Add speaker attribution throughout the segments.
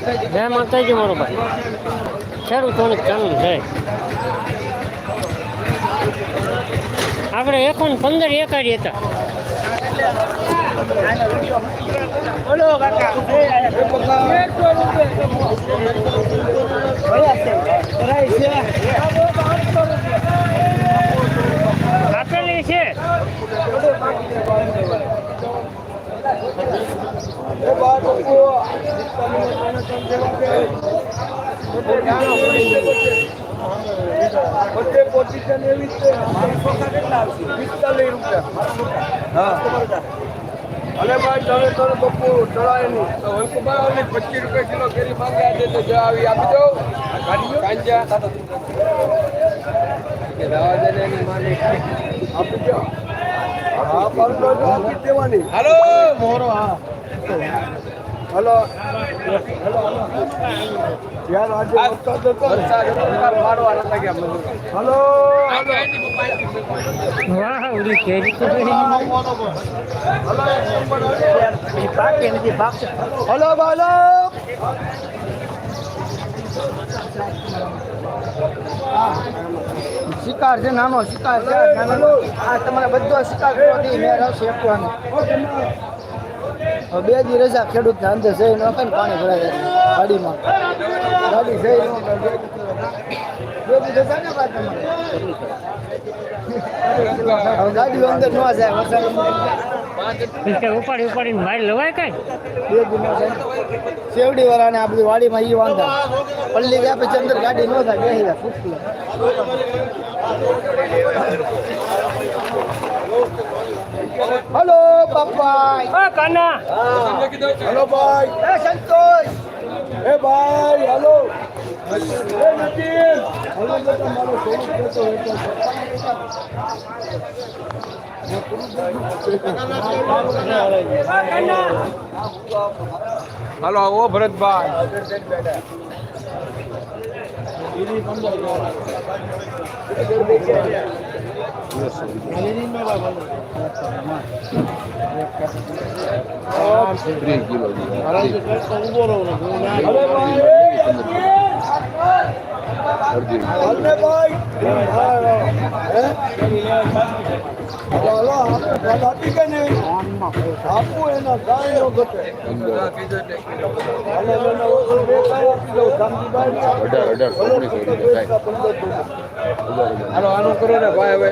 Speaker 1: જય માતાજી મારો ભાઈ. ખેડૂતોને ચેનલ છે. આપણે એકોણ પંદર એકાડી હતા. આપેલી છે.
Speaker 2: બધે પોઝિશન એવી જ છે. પિસ્તાલીસ રૂપિયા. અલે ભાઈ તમે તમે બપુ ચડાય નહીં. તો ઓલી પચીસ રૂપિયા કિલો કેરી માંગ્યા છે તો જો આવી આપી દો કાંજા આપી દો. હા પર આપી દેવાની. હાલો. મોરો હા. હલો. હલો યાર આજે વરસાદ હતો વરસાદ હતો મારવા નતા ગયા મજૂર હલો. હલો
Speaker 1: વાહ ઉડી કેરી તો રહી
Speaker 2: હલો બાલો
Speaker 3: શિકાર છે નાનો શિકાર છે નાનો. આ તમારે બધો શિકાર કરવાથી મેં રહશે એકવાનો. બે દી રજા ખેડૂત અંદર જઈ ન ને પાણી ભરાય ગાડીમાં. ગાડી જઈ ન બે બે ને હવે અંદર ન જાય વરસાદ
Speaker 1: ઉપાડી ઉપાડીને મારી લવાય કઈ?
Speaker 3: બે ન વાળાને આ બધી વાડીમાં ઈ વાંધો. પલ્લી ગયા પછી અંદર ગાડી ન થાય ફૂટકી હલો બાપા
Speaker 1: ઓ કાના
Speaker 2: હલો ભાઈ
Speaker 3: એ સંતોષ
Speaker 2: એ ભાઈ હલો એ નજીક હલો બેટા મારો સોનું કહેતો હતો હાલો આવો ભરતભાઈ અરે ભાઈ આપી કે નહીં આપવું એના ન ઘટે આનું કરો ને ભાઈ હવે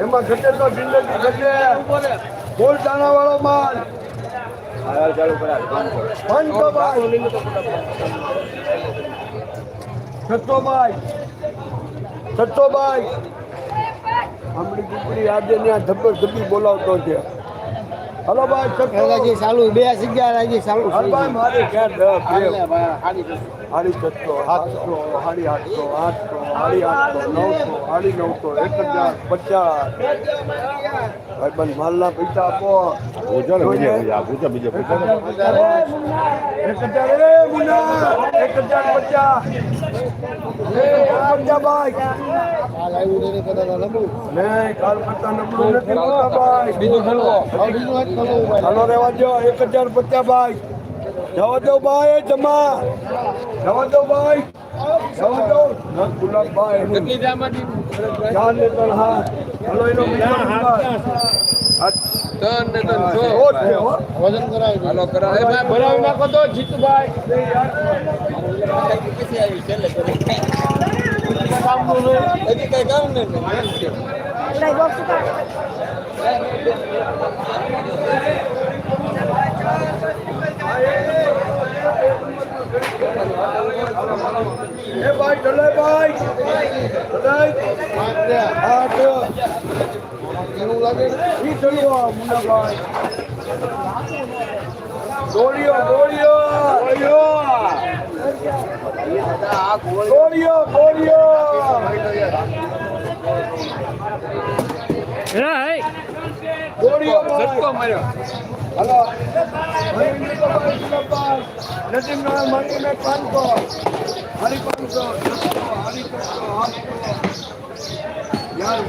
Speaker 2: એમાં ઘટે તો જિંદગી ઘટે. ફૂલ દાણા વાળો માલ. પાંચસો ભાઈ છસો કુકડી આજે ત્યાં ધબ્બર ધબ્બી બોલાવતો છે. હલો ભાઈ
Speaker 3: હજી ચાલુ બે જગ્યા હજી ચાલુ
Speaker 2: ભાઈ મારે ક્યાં
Speaker 3: હાડી
Speaker 2: સાતસો હાડી આઠસો આઠસો હાડી આઠસો નવસો હાડી નવસો એક હજાર પચાસ ભાઈ બંધ માલના પૈસા આપો. એક હજાર એ મુન્ના એક હજાર પચાસ એક હજાર પચાસ ભાઈ જવા દો ભાઈ જમા. જવા દો ભાઈ. જવા દો. ના ગુલાબ ભાઈ કેટલી ચાર ને ત્રણ હાથ. હાલો એનો બીજો હાથ.
Speaker 4: ત્રણ ને ત્રણ છ.
Speaker 2: હો જ. છે, હો.
Speaker 3: વજન કરાવી
Speaker 4: હાલો કરાવે. ભાઈ બોલાવી નાખો તો જીતુભાઈ. કામ નહીં
Speaker 2: એ ભાઈ ચલે ભાઈ. ચલે. આઠ કેવું લાગે? ઈ ચલો મુન્નાભાઈ ગોળીઓ ગોળીઓ. ગોળીઓ. ગોળીઓ
Speaker 1: ગોળીઓ.
Speaker 2: ગોળીઓ
Speaker 4: ઝટકો માર્યો.
Speaker 2: હલો. નજીક ના મળી મેં પાંચસો હરી પાંચસો હરી પાંચસો આઠસો યાર